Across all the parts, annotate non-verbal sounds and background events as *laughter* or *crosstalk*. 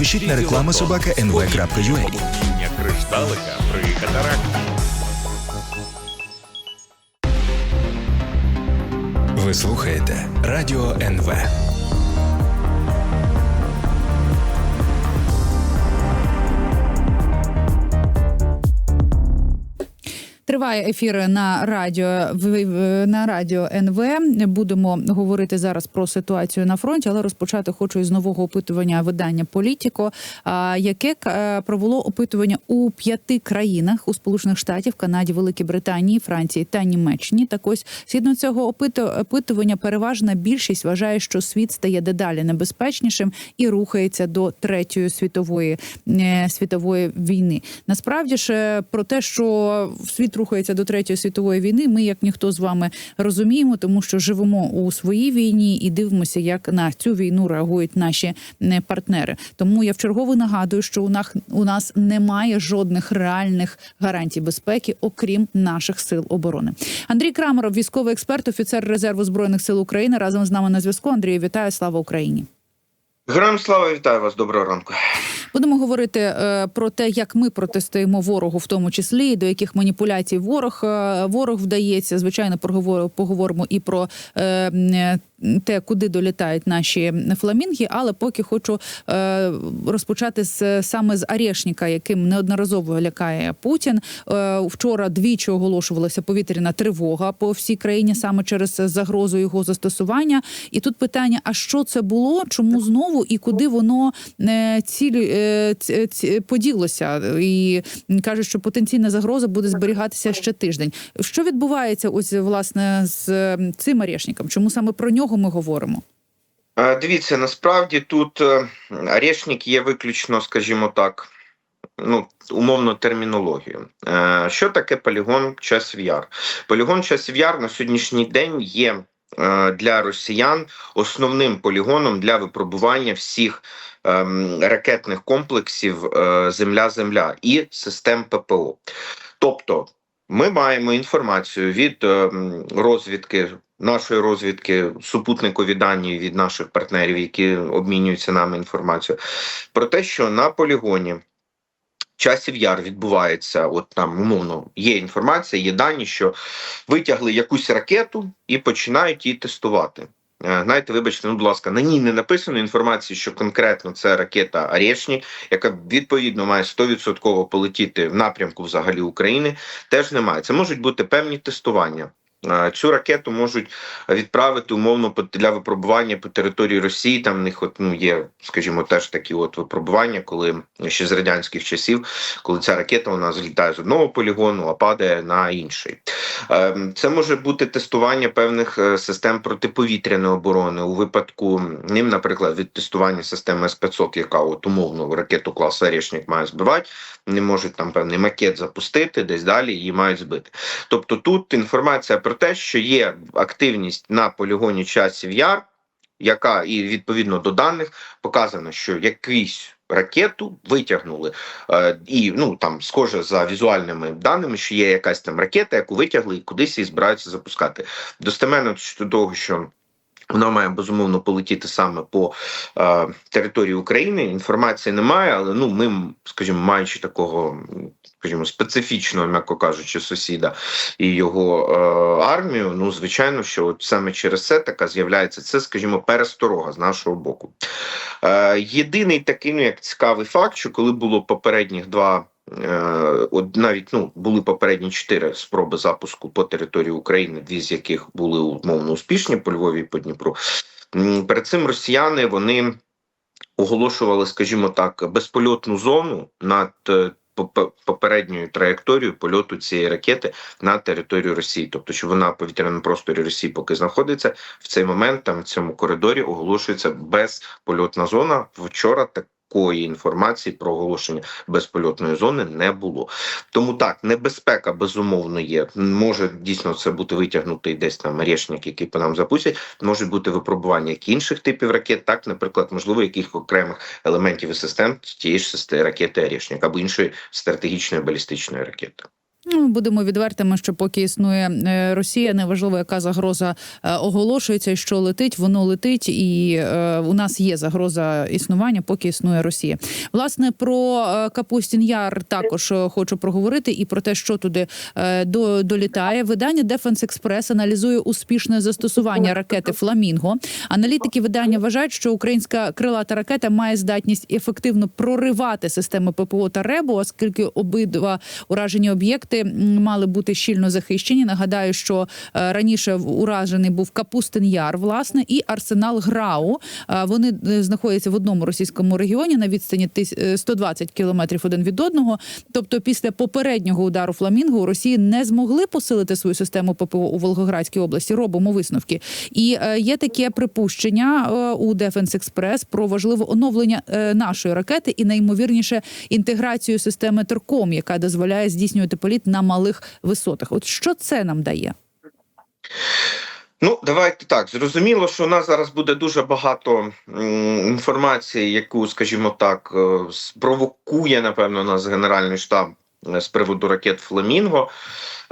Пишіть на реклама собака nv.ua. кришталика при катаракті. Ви слухаєте Радіо НВ. Триває ефір на радіо в- на радіо НВ. Будемо говорити зараз про ситуацію на фронті, але розпочати хочу із нового опитування видання Політіко, яке е, провело опитування у п'яти країнах у Сполучених Штатів, Канаді, Великій Британії, Франції та Німеччині. Так ось згідно цього опиту- опитування, переважна більшість вважає, що світ стає дедалі небезпечнішим і рухається до третьої світової е, світової війни. Насправді ж е, про те, що світ рухається до третьої світової війни, ми як ніхто з вами розуміємо, тому що живемо у своїй війні і дивимося, як на цю війну реагують наші е, партнери. Тому я вчергово нагадую, що у нас у нас немає жодних реальних гарантій безпеки, окрім наших сил оборони. Андрій Крамеров, військовий експерт, офіцер резерву збройних сил України, разом з нами на зв'язку. Андрію, вітаю, слава Україні. Героям слава вітаю вас. Доброго ранку. Будемо говорити е, про те, як ми протистоїмо ворогу, в тому числі до яких маніпуляцій ворог е, ворог вдається. Звичайно, поговоримо, і про е, те, куди долітають наші фламінги. Але поки хочу е, розпочати з саме з Арешніка, яким неодноразово лякає Путін. Е, вчора двічі оголошувалася повітряна тривога по всій країні саме через загрозу його застосування. І тут питання: а що це було? Чому знову і куди воно е, цілі е, ц- ц- поділося? І кажуть, що потенційна загроза буде зберігатися ще тиждень. Що відбувається ось власне з е, цим Арешником? Чому саме про нього ми говоримо? Е, Дивіться, насправді тут е, Орешник є виключно, скажімо так, ну, умовно термінологію. Е, Що таке полігон часів яр? Полігон часів яр на сьогоднішній день є е, для росіян основним полігоном для випробування всіх ракетних комплексів е, Земля-Земля і систем ППО. Тобто, ми маємо інформацію від ем, розвідки. Нашої розвідки супутникові дані від наших партнерів, які обмінюються нами інформацією, про те, що на полігоні часів яр відбувається, от там умовно є інформація, є дані, що витягли якусь ракету і починають її тестувати. Е, Знаєте, вибачте, ну, будь ласка, на ній не написано інформації, що конкретно це ракета Орешні, яка відповідно має 100% полетіти в напрямку взагалі України. Теж немає. Це можуть бути певні тестування. Е, Цю ракету можуть відправити умовно для випробування по території Росії. Там в них от, ну, є, скажімо, теж такі от випробування, коли ще з радянських часів, коли ця ракета вона злітає з одного полігону, а падає на інший. Ем, Це може бути тестування певних е, систем протиповітряної оборони. У випадку ним, наприклад, від тестування системи С-500, яка от умовно ракету класу Орешник має збивати, не можуть там певний макет запустити, десь далі її мають збити. Тобто тут інформація про те, що є активність на полігоні часів яр, яка і відповідно до даних показано, що якийсь ракету витягнули. Е, і ну там схоже за візуальними даними, що є якась там ракета, яку витягли і кудись її збираються запускати. Достеменно щодо того, що. Вона має безумовно полетіти саме по е, території України. Інформації немає, але ну ми, скажімо, маючи такого, скажімо, специфічного, м'яко кажучи, сусіда і його е, армію. Ну, звичайно, що от саме через це така з'являється це, скажімо, пересторога з нашого боку. Е, єдиний такий, ну як цікавий факт, що коли було попередніх два. Е, От навіть ну були попередні чотири спроби запуску по території України, дві з яких були умовно успішні по Львові і по Дніпру. Перед цим росіяни вони оголошували, скажімо так, безпольотну зону над е, попередньою траєкторією польоту цієї ракети на територію Росії, тобто, що вона в повітряному просторі Росії поки знаходиться в цей момент, там в цьому коридорі оголошується безпольотна зона. Вчора такої інформації про оголошення безпольотної зони не було. Тому так, небезпека безумовно є. Може дійсно це бути витягнутий десь там решник, який по нам запустять. Можуть бути випробування як інших типів ракет, так, наприклад, можливо, яких окремих елементів і систем тієї ж ракети Орешник або іншої стратегічної балістичної ракети. Ну, будемо відвертими, що поки існує е, Росія, неважливо, яка загроза е, оголошується, що летить, воно летить, і е, у нас є загроза існування, поки існує Росія. Власне, про Капустін Яр також хочу проговорити і про те, що туди до, долітає. Видання Defense Express аналізує успішне застосування ракети Фламінго. Аналітики видання вважають, що українська крилата ракета має здатність ефективно проривати системи ППО та РЕБу, оскільки обидва уражені об'єкти м, мали бути щільно захищені. Нагадаю, що е, раніше уражений був Капустин Яр, власне, і арсенал ГРАУ. Е, Вони е, знаходяться в одному російському регіоні на відстані тис- е, 120 кілометрів один від одного. Тобто, після попереднього удару Фламінго у Росії не змогли посилити свою систему ППО у Волгоградській області. Робимо висновки. І є таке припущення у Defense Express про важливе оновлення нашої ракети і найімовірніше інтеграцію системи Терком, яка дозволяє здійснювати політ на малих висотах. От що це нам дає? Ну, давайте так. Зрозуміло, що у нас зараз буде дуже багато інформації, яку, скажімо так, е, спровокує, напевно, нас Генеральний штаб з приводу ракет Фламінго.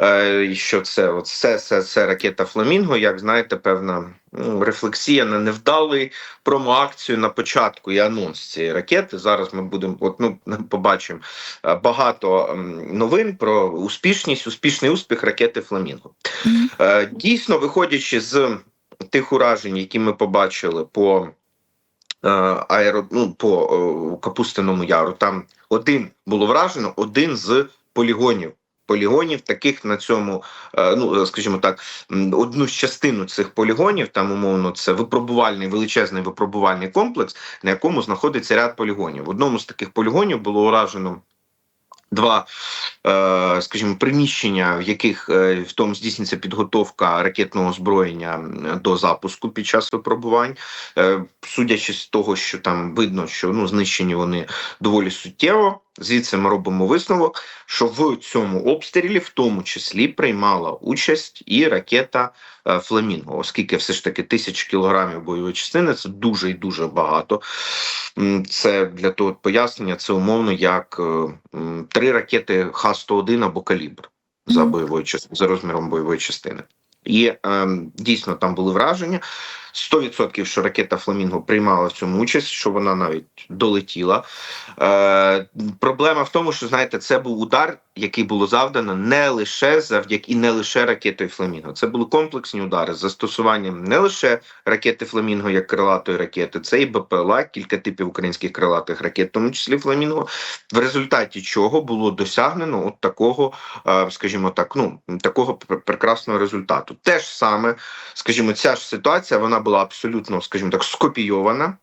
Е, і що це от це, це ракета Фламінго, як знаєте, певна ну, рефлексія на невдалий промоакцію на початку і анонс цієї ракети. Зараз ми будемо от, ну, *laughs* побачимо е, багато новин про успішність, успішний успіх ракети Фламінго. Е, Дійсно, виходячи з тих уражень, які ми побачили по е, аеро, ну, по е, Капустиному Яру, там один було вражено, один з полігонів. Полігонів таких на цьому, е, ну скажімо так, одну з частину цих полігонів, там умовно, це випробувальний величезний випробувальний комплекс, на якому знаходиться ряд полігонів. В одному з таких полігонів було уражено два, е, скажімо, приміщення, в яких е, в тому здійснюється підготовка ракетного озброєння до запуску під час випробувань. Е, Судячи з того, що там видно, що ну знищені вони доволі суттєво. Звідси ми робимо висновок, що в цьому обстрілі в тому числі приймала участь і ракета е, Фламінго, оскільки все ж таки тисяч кілограмів бойової частини це дуже і дуже багато. Це для того пояснення, це умовно як е, три ракети Х-101 або калібр за бойовою за розміром бойової частини. І ем, дійсно там були враження. 100% що ракета Фламінго приймала в цьому участь, що вона навіть долетіла. Е, проблема в тому, що знаєте, це був удар, який було завдано не лише завдяки не лише ракетою Фламінго. Це були комплексні удари з застосуванням не лише ракети Фламінго як крилатої ракети, це і БПЛА, кілька типів українських крилатих ракет, в тому числі Фламінго. В результаті чого було досягнено от такого, е, скажімо так, ну такого пр- прекрасного результату. Те ж саме, скажімо, ця ж ситуація вона була абсолютно, скажімо так, скопійована.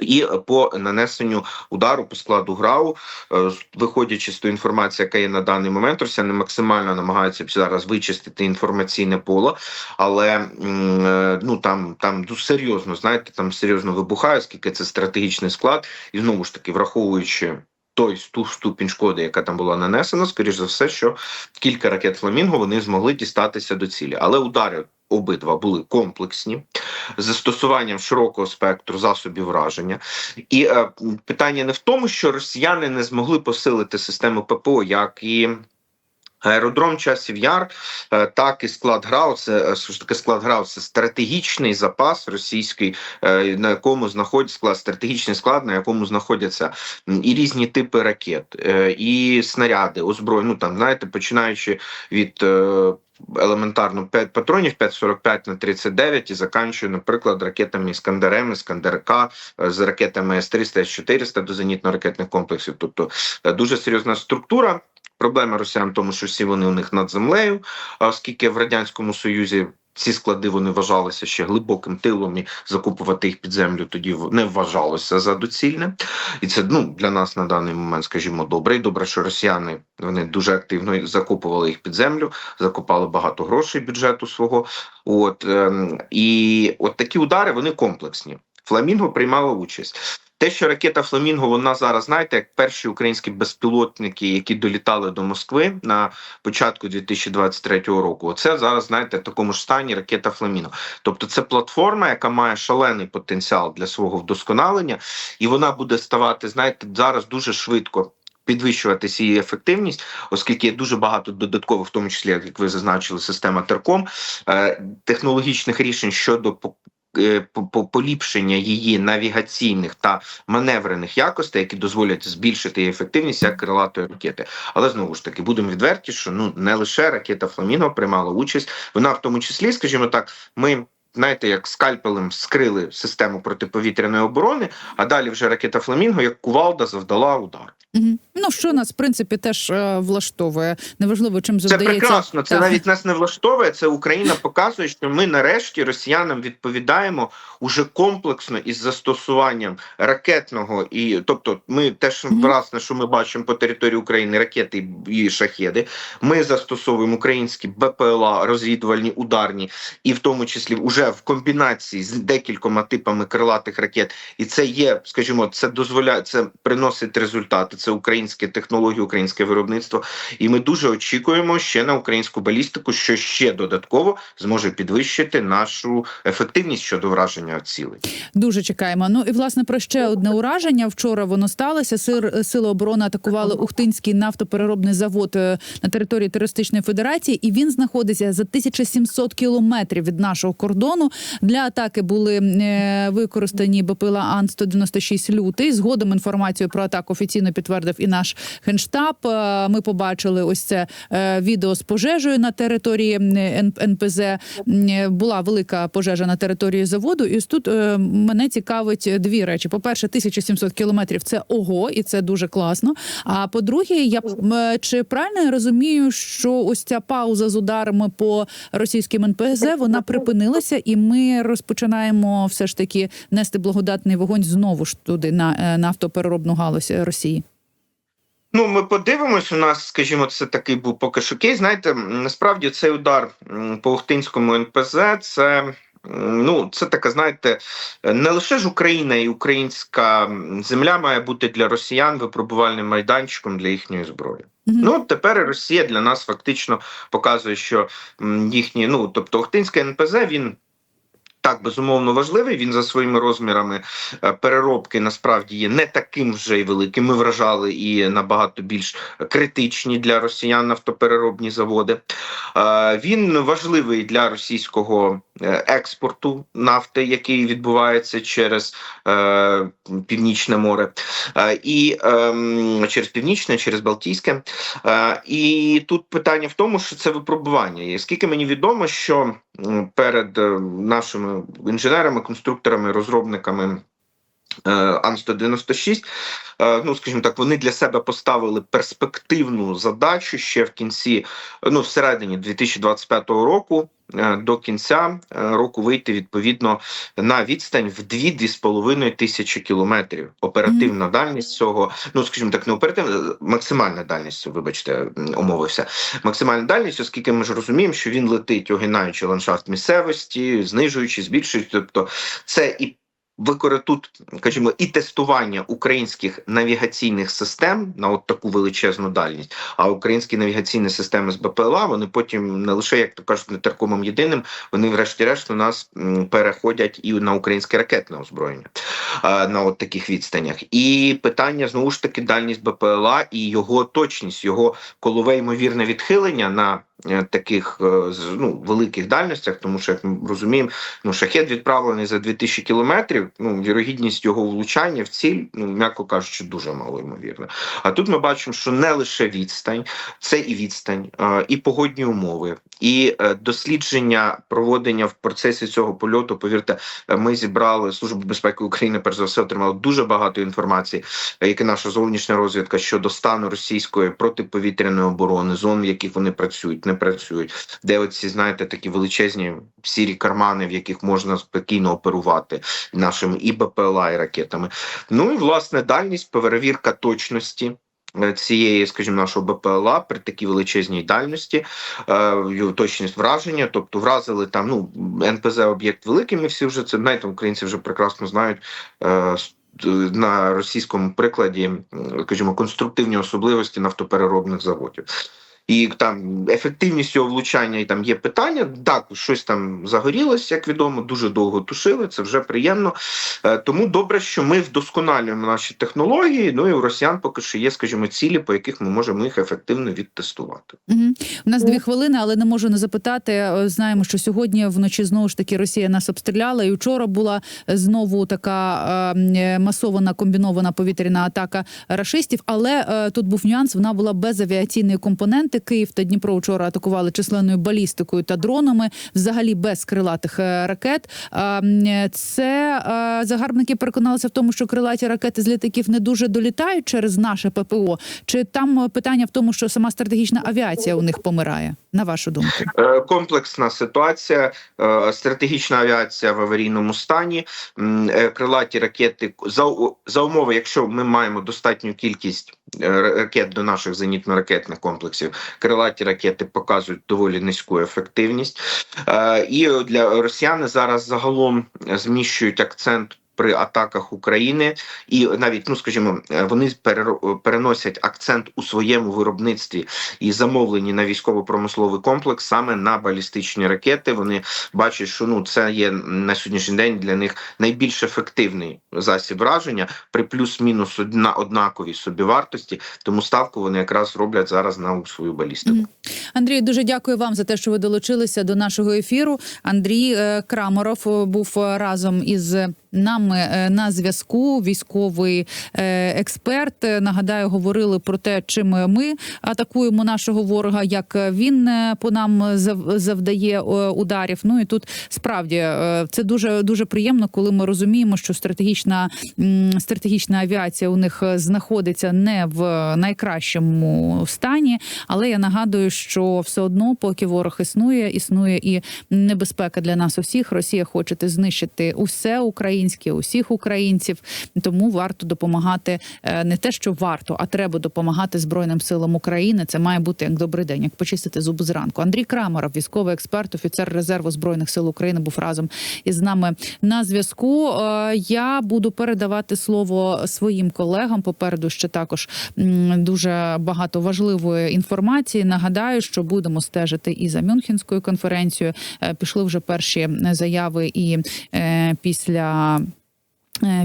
І по нанесенню удару по складу ГРАУ, е, виходячи з тої інформації, яка є на даний момент, росіяни максимально намагаються зараз вичистити інформаційне поле, але е, ну там там серйозно, знаєте, там серйозно вибухає, оскільки це стратегічний склад, і знову ж таки, враховуючи. Той сту- ступінь шкоди, яка там була нанесена, скоріш за все, що кілька ракет Фламінго вони змогли дістатися до цілі, але удари обидва були комплексні з застосуванням широкого спектру засобів враження. І е, питання не в тому, що росіяни не змогли посилити систему ППО, як і. Аеродром часів яр, е, так і склад ГРАУ, це ж таке склад ГРАУ, це стратегічний запас російський, е, на якому знаходиться склад, стратегічний склад, на якому знаходяться і різні типи ракет, е, і снаряди, озброєння. Ну там знаєте, починаючи від елементарно 5 патронів 5,45 на 39 і заканчую, наприклад, ракетами Іскандерем, Іскандер-К, е, з ракетами С-300, С-400 до зенітно-ракетних комплексів. Тобто е, дуже серйозна структура. Проблема росіян в тому, що всі вони у них над землею, оскільки в радянському союзі. Ці склади вони вважалися ще глибоким тилом, і закупувати їх під землю тоді не вважалося за доцільне. І це ну для нас на даний момент, скажімо, добре. І добре, що росіяни вони дуже активно закупували їх під землю, закупали багато грошей бюджету свого. От ем, і от такі удари вони комплексні. Фламінго приймала участь. Те, що ракета Фламінго, вона зараз, знаєте, як перші українські безпілотники, які долітали до Москви на початку 2023 року. Це зараз, знаєте, в такому ж стані ракета Фламінго. Тобто, це платформа, яка має шалений потенціал для свого вдосконалення, і вона буде ставати, знаєте, зараз дуже швидко. підвищуватися її ефективність, оскільки є дуже багато додаткових, в тому числі, як ви зазначили, система Терком, е, технологічних рішень щодо поліпшення її навігаційних та маневрених якостей, які дозволять збільшити ефективність як крилатої ракети. Але знову ж таки будемо відверті, що ну не лише ракета Фламінго приймала участь, вона в тому числі, скажімо так, ми. Знаєте, як скальпелем скрили систему протиповітряної оборони, а далі вже ракета Фламінго, як кувалда, завдала удар. Мгм. Ну що нас в принципі теж е, влаштовує. Неважливо, чим Це завдається. прекрасно. Це Так. навіть нас не влаштовує. Це Україна показує, що ми нарешті росіянам відповідаємо уже комплексно із застосуванням ракетного і, тобто, ми теж Мгм. власне, що ми бачимо по території України ракети і шахеди. Ми застосовуємо українські БПЛА, розвідувальні ударні, і в тому числі вже в комбінації з декількома типами крилатих ракет. І це є, скажімо, це дозволяє це приносить результати. Це українські технології, українське виробництво. І ми дуже очікуємо ще на українську балістику, що ще додатково зможе підвищити нашу ефективність щодо враження цілей. Дуже чекаємо. Ну і власне про ще одне ураження. Вчора воно сталося. Сир сили оборони атакували Ухтинський нафтопереробний завод е, на території терористичної федерації, і він знаходиться за 1700 кілометрів від нашого кордону. Для атаки були е, використані БПЛА Ан 196 лютий. Згодом інформацію про атаку офіційно підтвердив і наш генштаб. Е, Ми побачили ось це е, відео з пожежею на території НПЗ. Була велика пожежа на території заводу. І тут е, мене цікавить дві речі: по-перше, 1700 кілометрів це ого, і це дуже класно. А по-друге, я е, чи правильно я розумію, що ось ця пауза з ударами по російським НПЗ вона припинилася, і ми розпочинаємо все ж таки нести благодатний вогонь знову ж туди на е, нафтопереробну галузь е, Росії. Ну, ми подивимось. У нас, скажімо, це такий був поки що кейс. Знаєте, насправді цей удар по Охтинському НПЗ це. Ну, це така, знаєте, не лише ж Україна і українська земля має бути для росіян випробувальним майданчиком для їхньої зброї. Мгм. Ну, тепер Росія для нас фактично показує, що їхні, ну тобто Охтинське НПЗ, він. Так, безумовно важливий. Він за своїми розмірами е, переробки насправді є не таким вже й великим. Ми вражали і набагато більш критичні для росіян нафтопереробні заводи. Е, Він важливий для російського експорту нафти, який відбувається через е, Північне море, Е, і е, через північне, через Балтійське. Е, І тут питання в тому, що це випробування. І скільки мені відомо, що перед е, нашими інженерами, конструкторами, розробниками. Е, Ан-196, е, ну скажімо так, вони для себе поставили перспективну задачу ще в кінці, ну всередині 2025 року. е, До кінця року вийти відповідно на відстань в 2-2,5 тисячі кілометрів. Оперативна дальність цього, ну скажімо так, не оперативна, максимальна дальність, вибачте, умовився. Максимальна дальність, оскільки ми ж розуміємо, що він летить, огинаючи ландшафт місцевості, знижуючи, збільшуючи. Тобто, це і тут, скажімо, і тестування українських навігаційних систем на от таку величезну дальність. А українські навігаційні системи з БПЛА вони потім не лише як то кажуть, не теркомом єдиним, вони, врешті-решт, у нас переходять і на українське ракетне озброєння е, на от таких відстанях. І питання знову ж таки дальність БПЛА і його точність, його колове ймовірне відхилення на таких е, ну, великих дальностях, тому що як ми розуміємо, ну шахет відправлений за 2000 кілометрів. Ну вірогідність його влучання в ціль, ну м'яко кажучи, дуже мало ймовірна. А тут ми бачимо, що не лише відстань, це і відстань, е, і погодні умови, і е, дослідження проводення в процесі цього польоту. Повірте, е, ми зібрали служба безпеки України. Перш за все отримала дуже багато інформації, е, як і наша зовнішня розвідка щодо стану російської протиповітряної оборони, зон, в яких вони працюють, не працюють, де оці знаєте такі величезні сірі кармани, в яких можна спокійно оперувати нашими і БПЛА, і ракетами. Ну і власне дальність, перевірка точності. Е, Цієї, скажімо, нашого БПЛА при такій величезній дальності, е, точність враження, тобто вразили там ну НПЗ об'єкт великий. Ми всі вже це знаєте, українці вже прекрасно знають. е, На російському прикладі, скажімо, конструктивні особливості нафтопереробних заводів. І там ефективність цього влучання і там є питання. Так, щось там загорілося, як відомо, дуже довго тушили. Це вже приємно. Е, Тому добре, що ми вдосконалюємо наші технології. Ну і у росіян поки що є, скажімо, цілі, по яких ми можемо їх ефективно відтестувати. Угу. У нас дві хвилини, але не можу не запитати. Е, Знаємо, що сьогодні вночі знову ж таки Росія нас обстріляла, і вчора була знову така е, масована комбінована повітряна атака рашистів. Але е, тут був нюанс. Вона була без авіаційної компоненти. Київ та Дніпро вчора атакували численною балістикою та дронами, взагалі без крилатих е, ракет. Це е, загарбники переконалися в тому, що крилаті ракети з літаків не дуже долітають через наше ППО. Чи там е, питання в тому, що сама стратегічна авіація у них помирає? На вашу думку? Комплексна ситуація, стратегічна авіація в аварійному стані, крилаті ракети за, умови, якщо ми маємо достатню кількість ракет до наших зенітно-ракетних комплексів, крилаті ракети показують доволі низьку ефективність. Е, І для росіяни зараз загалом зміщують акцент. При атаках України і навіть ну скажімо, е, вони переносять акцент у своєму виробництві і замовлені на військово-промисловий комплекс саме на балістичні ракети. Вони бачать, що ну це є на сьогоднішній день для них найбільш ефективний засіб враження при плюс-мінус одна однаковій собівартості. Тому ставку вони якраз роблять зараз на свою балістику. Андрій, дуже дякую вам за те, що ви долучилися до нашого ефіру. Андрій е, Крамаров е, був разом із нами е, на зв'язку. Військовий е, експерт. Е, Нагадаю, говорили про те, чим ми атакуємо нашого ворога, як він по нам зав- завдає ударів. Ну і тут справді це дуже дуже приємно, коли ми розуміємо, що стратегічна стратегічна авіація у них знаходиться не в найкращому стані. Але я нагадую, що все одно, поки ворог існує, існує і небезпека для нас усіх. Росія хоче знищити усе українське, усіх українців. Тому варто допомагати е, не те, що варто, а треба допомагати збройним силам України. Це має бути як добрий день, як почистити зуби зранку. Андрій Крамаров, військовий експерт, офіцер резерву збройних сил України, був разом із нами на зв'язку. Е, Я буду передавати слово своїм колегам. Попереду ще також дуже багато важливої інформації. Нагадаю, що будемо стежити і за Мюнхенською конференцією. Е, Пішли вже перші заяви і після. Е,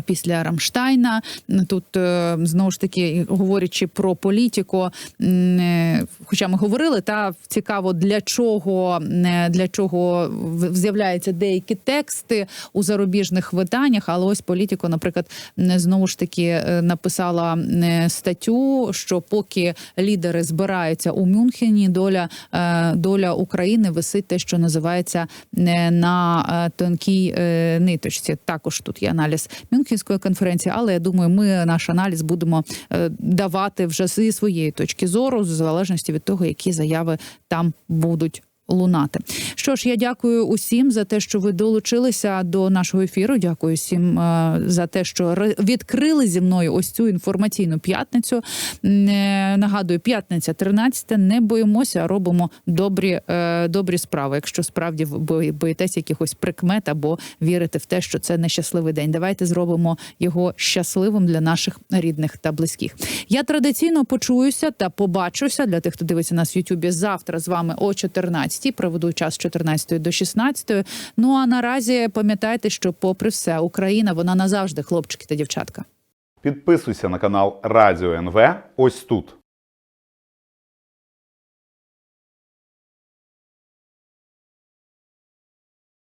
Після Рамштайна тут е, знову ж таки говорячи про політику, е, хоча ми говорили, та цікаво для чого е, для чого з'являються деякі тексти у зарубіжних виданнях. Але ось політико, наприклад, знову ж таки е, написала е, статтю, що поки лідери збираються у Мюнхені, доля е, доля України висить те, що називається е, на е, тонкій е, ниточці. Також тут є аналіз Мюнхенської конференції, але я думаю, ми наш аналіз будемо е, давати вже зі своєї точки зору, в залежності від того, які заяви там будуть. Лунати. Що ж, я дякую усім за те, що ви долучилися до нашого ефіру. Дякую всім е, за те, що відкрили зі мною ось цю інформаційну п'ятницю. Е, Нагадую, п'ятниця 13 Не боїмося, а робимо добрі, е, добрі справи. Якщо справді ви боїтесь якихось прикмет або вірите в те, що це нещасливий день. Давайте зробимо його щасливим для наших рідних та близьких. Я традиційно почуюся та побачуся для тих, хто дивиться нас в Ютубі завтра з вами о 14 Проведу час з 14 до 16 Ну а наразі пам'ятайте, що, попри все, Україна вона назавжди, хлопчики та дівчатка. Підписуйся на канал Радіо НВ ось тут.